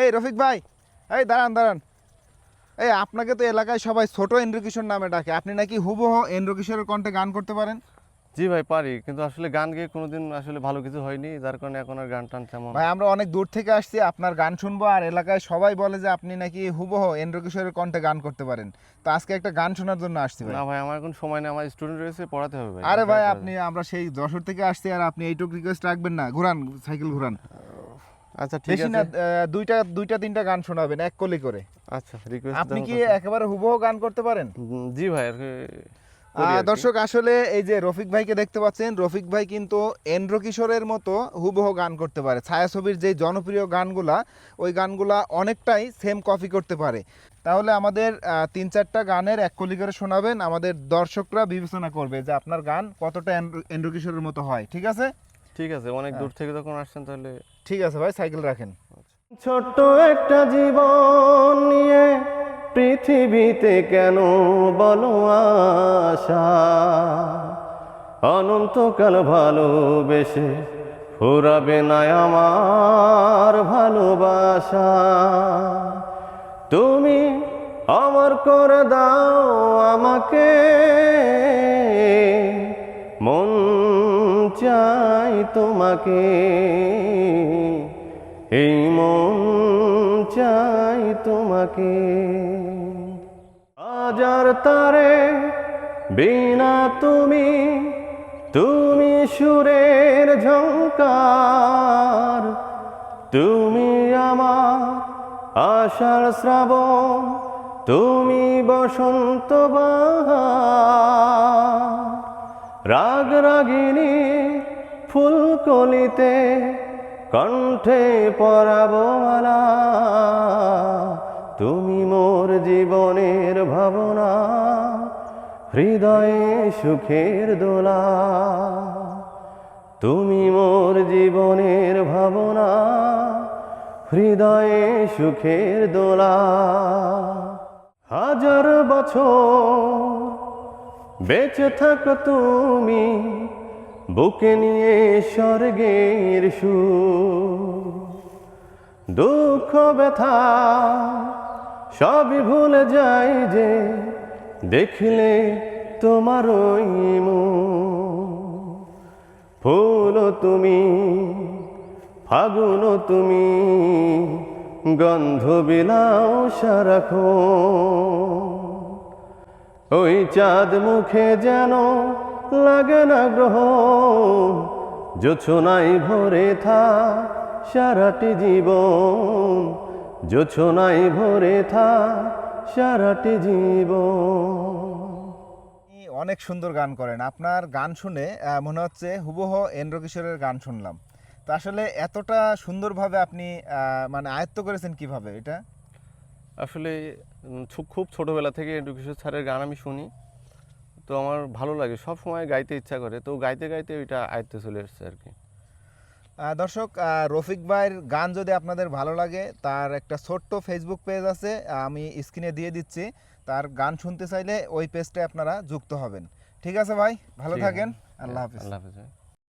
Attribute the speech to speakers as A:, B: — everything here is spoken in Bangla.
A: এই রফিক ভাই এই দাঁড়ান দাঁড়ান। এই আপনাকে তো এলাকায় সবাই ছোট এন্ড্রু কিশোর নামে ডাকে। আপনি নাকি হুবহ এন্ড্রু কিশোরের কণ্ঠে গান করতে পারেন?
B: জি ভাই পারি। কিন্তু আসলে গান গেয়ে কোনোদিন আসলে ভালো কিছু হয়নি। যার কারণে এখন আর গান টান তেমন
A: ভাই আমরা অনেক দূর থেকে আসছি আপনার গান শুনব। আর এলাকায় সবাই বলে যে আপনি নাকি হুবহ এন্ড্রু কিশোরের কণ্ঠে গান করতে পারেন। তো আজকে একটা গান শোনার জন্য আসছি ভাই।
B: না ভাই আমার এখন সময় নেই। আমার স্টুডেন্ট রয়েছে পড়াতে হবে ভাই।
A: আরে ভাই আপনি আমরা সেই যশোর থেকে আসছি আর আপনি এইটুকু রিকোয়েস্ট রাখবেন না। ঘুরান সাইকেল ঘুরান।
B: আচ্ছা ঠিক
A: না
B: আছে।
A: দুইটা দুইটা তিনটা গান শোনাবেন এক কলি করে।
B: আচ্ছা রিকোয়েস্ট
A: আপনি কি একেবারে হুবহ গান করতে পারেন?
B: জি ভাই আর।
A: দর্শক আসলে এই যে রফিক ভাইকে দেখতে পাচ্ছেন রফিক ভাই কিন্তু এন্দ্র কিশোরের মতো হুবহু গান করতে পারে। ছায়াছবির যে জনপ্রিয় গানগুলা ওই গানগুলা অনেকটাই সেম কপি করতে পারে। তাহলে আমাদের তিন চারটা গানের এক কলি করে শোনাবেন। আমাদের দর্শকরা বিবেচনা করবে যে আপনার গান কতটা এন্দ্র কিশোরের মতো হয় ঠিক আছে?
B: ঠিক আছে অনেক
A: হ্যাঁ।
B: দূর থেকে যখন আসছেন তাহলে
A: ঠিক আছে ভাই সাইকেল রাখেন।
C: ছোট্ট একটা জীবন নিয়ে পৃথিবীতে কেন বলো আশা? অনন্তকাল ভালোবেসে ফুরাবে না আমার ভালোবাসা। তুমি আমার করে দাও আমাকে মন চাই তোমাকে। এই মন চাই তোমাকে। হাজার তারে বিনা তুমি তুমি সুরের ঝঙ্কার তুমি আমার আষাঢ় শ্রাবণ, তুমি বসন্ত বাহার। রাগ রাগিনী ফুলকলিতে কণ্ঠে পরাবো মালা। তুমি মোর জীবনের ভাবনা, হৃদয়ে সুখের দোলা। তুমি মোর জীবনের ভাবনা, হৃদয়ে সুখের দোলা। হাজার বছর বেঁচে থাকো তুমি বুকে নিয়ে স্বর্গের সু দুঃখ, ব্যথা, সবই ভুলে যাই যে দেখলে তোমার। ফুল তুমি, ফাগুন তুমি, গন্ধ বিলাও সারাক্ষণ ওই চাঁদ মুখে যেন লাগে না গ্রহ। জোছনাই ভরে থা সারাটি জীবন। জোছনাই ভরে থা সারাটি জীবন।
A: অনেক সুন্দর গান করেন। আপনার গান শুনে মনে হচ্ছে হুবহ এন্দ্র কিশোরের গান শুনলাম। তো আসলে এতটা সুন্দরভাবে আপনি মানে আয়ত্ত করেছেন কীভাবে এটা?
B: আসলে খুব ছোটোবেলা থেকে এডুকেশন স্যারের গান আমি শুনি। তো আমার ভালো লাগে সব সময় গাইতে ইচ্ছা করে। তো গাইতে গাইতে ওইটা আয়ত্তে চলে এসছে আর কি।
A: দর্শক রফিক ভাইয়ের গান যদি আপনাদের ভালো লাগে তার একটা ছোট্ট ফেসবুক পেজ আছে আমি স্ক্রিনে দিয়ে দিচ্ছি। তার গান শুনতে চাইলে ওই পেজটায় আপনারা যুক্ত হবেন। ঠিক আছে ভাই ভালো থাকেন আল্লাহ হাফিজ।
B: আল্লাহ হাফিজ।